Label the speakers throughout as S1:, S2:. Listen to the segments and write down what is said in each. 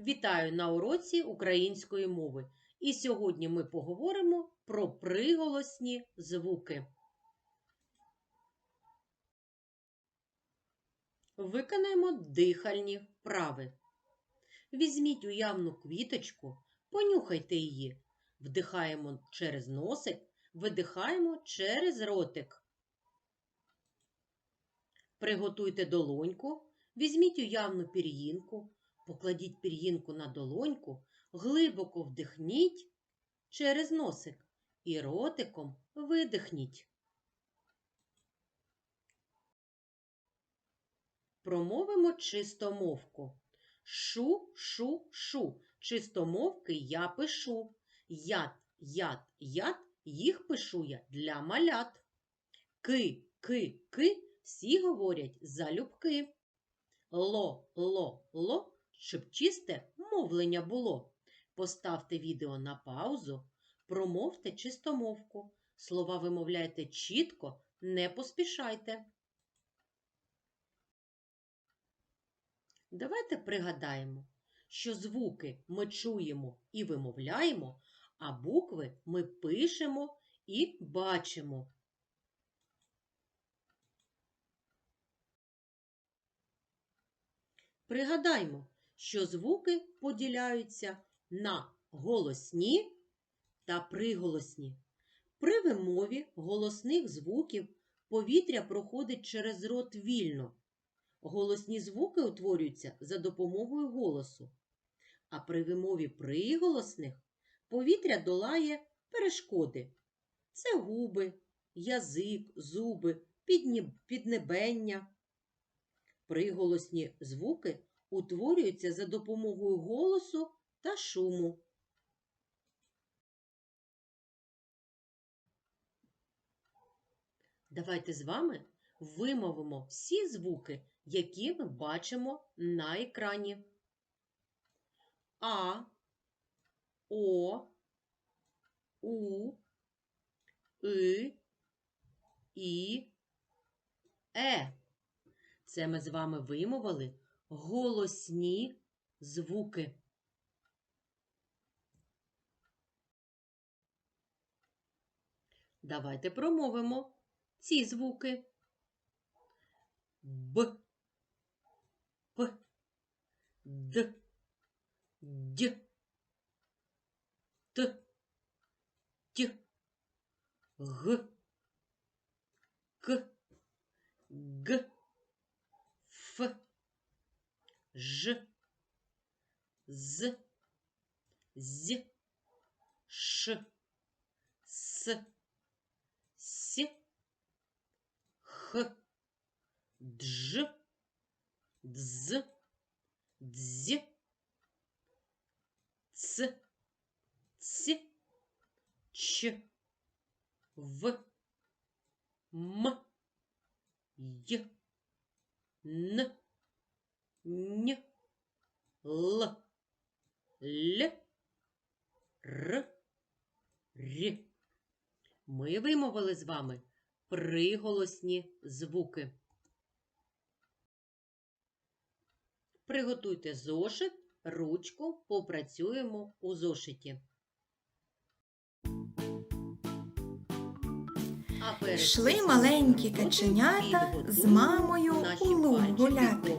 S1: Вітаю на уроці української мови. І сьогодні ми поговоримо про приголосні звуки. Виконаємо дихальні вправи. Візьміть уявну квіточку, понюхайте її. Вдихаємо через носик, видихаємо через ротик. Приготуйте долоньку, візьміть уявну пір'їнку, покладіть пір'їнку на долоньку, глибоко вдихніть через носик і ротиком видихніть. Промовимо чистомовку. Шу, шу, шу. Чистомовки я пишу. Яд, яд, яд, їх пишу я для малят. Ки, ки, ки, всі говорять залюбки. Ло, ло, ло, щоб чисте мовлення було. Поставте відео на паузу, промовте чистомовку. Слова вимовляйте чітко, не поспішайте. Давайте пригадаємо, що звуки ми чуємо і вимовляємо, а букви ми пишемо і бачимо. Пригадаймо, що звуки поділяються на голосні та приголосні. При вимові голосних звуків повітря проходить через рот вільно. Голосні звуки утворюються за допомогою голосу, а при вимові приголосних повітря долає перешкоди. Це губи, язик, зуби, піднебення. Приголосні звуки утворюються за допомогою голосу та шуму. Давайте з вами вимовимо всі звуки, які ми бачимо на екрані. А, О, У, И, І, Е. Це ми з вами вимовили голосні звуки. Давайте промовимо ці звуки. Б, П, Д, Д, Т, Т, Г, К, Г, Ж, З, З, Ш, С, С, Х, Дж, Дз, Дз, Ц, Ц, Ч, В, М, Й, Н, Л, Л, Р, Р. Ми вимовили з вами приголосні звуки. Приготуйте зошит, ручку, попрацюємо у зошиті.
S2: Йшли маленькі каченята з мамою у луг гуляти.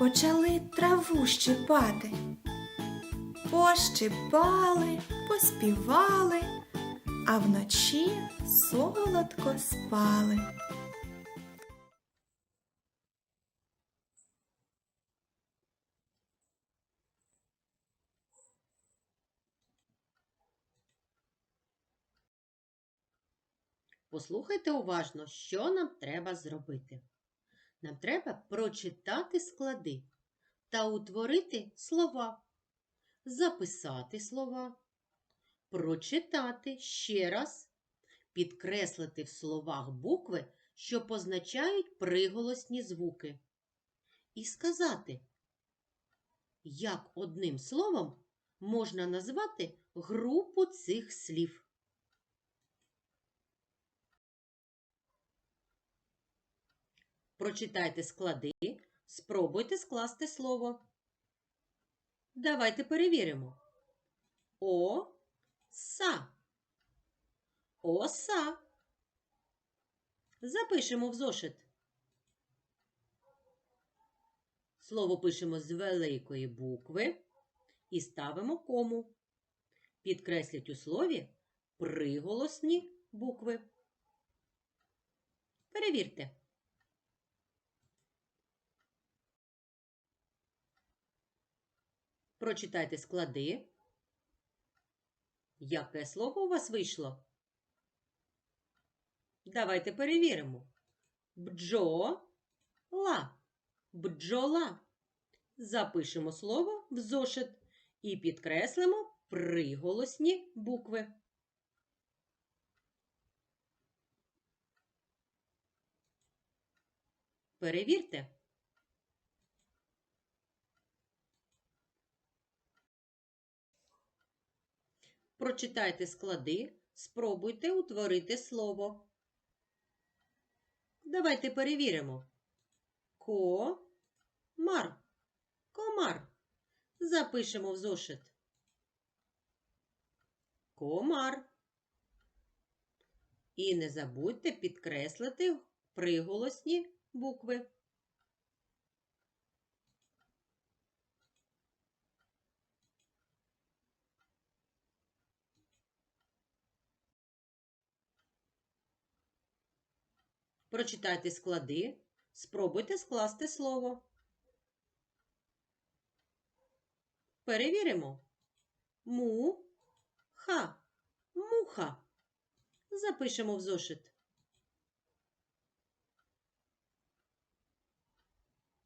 S2: почали траву щипати. пощипали, поспівали, а вночі солодко спали.
S1: Послухайте уважно, що нам треба зробити. Нам треба прочитати склади та утворити слова, записати слова, прочитати ще раз, підкреслити в словах букви, що позначають приголосні звуки, і сказати, як одним словом можна назвати групу цих слів. Прочитайте склади, спробуйте скласти слово. Давайте перевіримо. О-са. Оса. Запишемо в зошит. Слово пишемо з великої букви і ставимо кому. Підкресліть у слові приголосні букви. Перевірте. Прочитайте склади. Яке слово у вас вийшло? Давайте перевіримо. Бджола. Бджола. Запишемо слово в зошит і підкреслимо приголосні букви. Перевірте. Прочитайте склади, спробуйте утворити слово. Давайте перевіримо. Ко-мар. Комар. Запишемо в зошит. Комар. І не забудьте підкреслити приголосні букви. Прочитайте склади, спробуйте скласти слово. Перевіримо. Му-ха. Муха. Запишемо в зошит.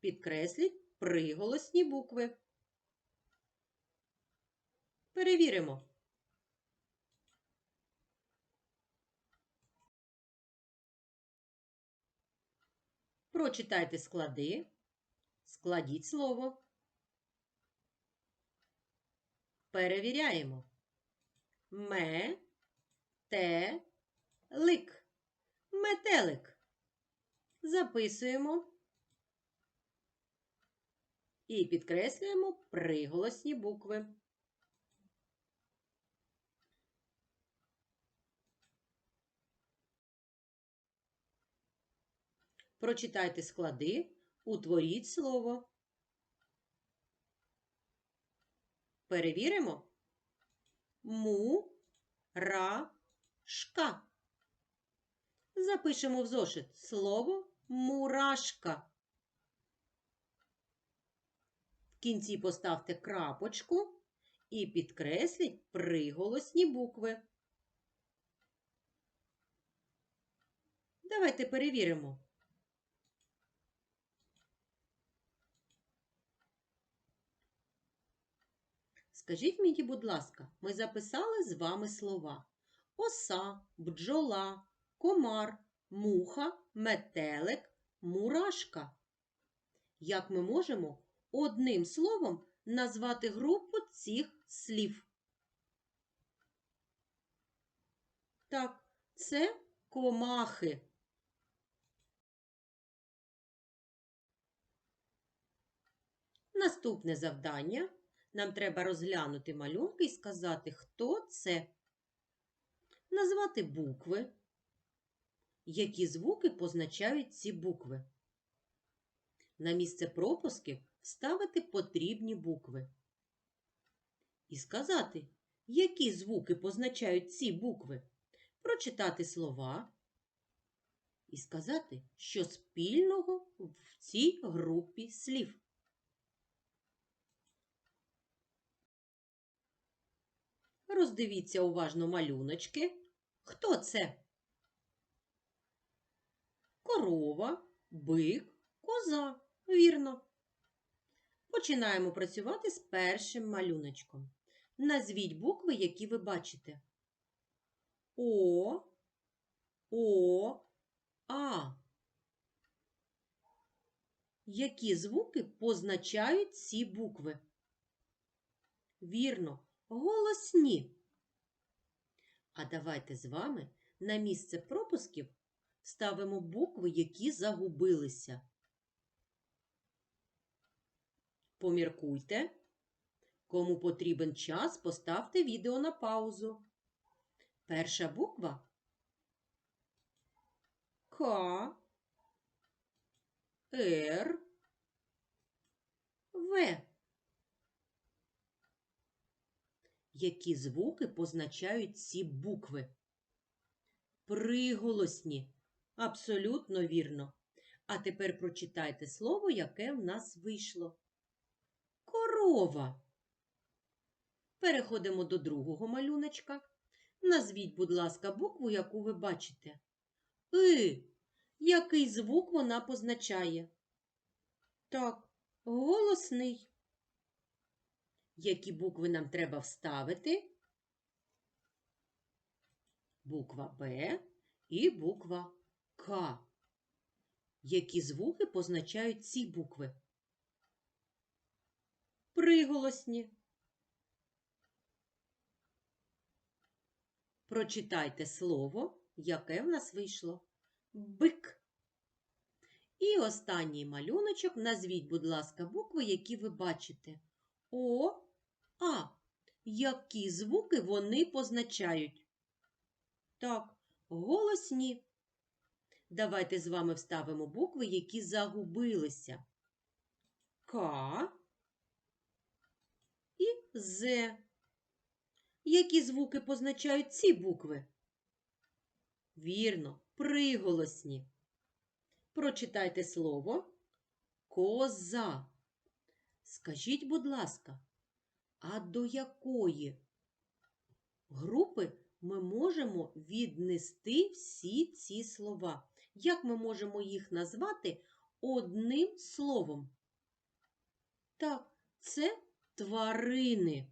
S1: Підкресліть приголосні букви. Перевіримо. Прочитайте склади, складіть слово. Перевіряємо. Ме, те, лик. Метелик. Записуємо і підкреслюємо приголосні букви. Прочитайте склади, утворіть слово. Перевіримо. Му-ра-шка. Запишемо в зошит слово мурашка. В кінці поставте крапочку і підкресліть приголосні букви. Давайте перевіримо. Скажіть мені, будь ласка, ми записали з вами слова оса, бджола, комар, муха, метелик, мурашка. Як ми можемо одним словом назвати групу цих слів? Так, це комахи. Наступне завдання. Нам треба розглянути малюнки і сказати, хто це. Назвати букви. Які звуки позначають ці букви. На місце пропусків ставити потрібні букви. і сказати, які звуки позначають ці букви, прочитати слова і сказати, що спільного в цій групі слів. Роздивіться уважно малюночки. Хто це? Корова, бик, коза. Вірно. Починаємо працювати з першим малюночком. Назвіть букви, які ви бачите. О, О, А. Які звуки позначають ці букви? Вірно, голосні. А давайте з вами на місце пропусків ставимо букви, які загубилися. Поміркуйте. Кому потрібен час, поставте відео на паузу. Перша буква К, Р, В. Які звуки позначають ці букви? Приголосні. Абсолютно вірно. А тепер прочитайте слово, яке в нас вийшло. Корова. Переходимо до другого малюночка. Назвіть, будь ласка, букву, яку ви бачите. И. Який звук вона позначає? Так, голосний. Які букви нам треба вставити? Буква Б і буква К. Які звуки позначають ці букви? Приголосні. Прочитайте слово, яке в нас вийшло. Бик. І останній малюночок. Назвіть, будь ласка, букви, які ви бачите. О, А. Які звуки вони позначають? Так, голосні. Давайте з вами вставимо букви, які загубилися. К і З. Які звуки позначають ці букви? Вірно, приголосні. Прочитайте слово коза. Скажіть, будь ласка, а до якої групи ми можемо віднести всі ці слова? Як ми можемо їх назвати одним словом? Так, це тварини.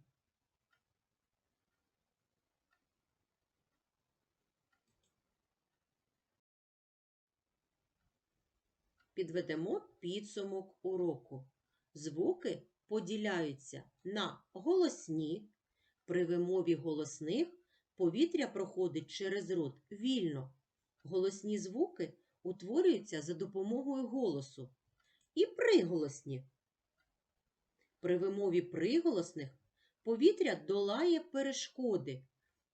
S1: Підведемо підсумок уроку. Звуки поділяються на голосні. При вимові голосних повітря проходить через рот вільно. Голосні звуки утворюються за допомогою голосу. І приголосні. При вимові приголосних повітря долає перешкоди.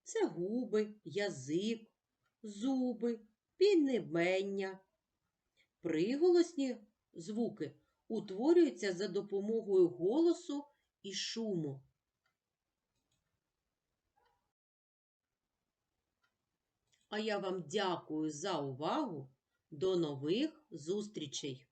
S1: Це губи, язик, зуби, піднебення. Приголосні звуки утворюються за допомогою голосу і шуму. А я вам дякую за увагу. До нових зустрічей!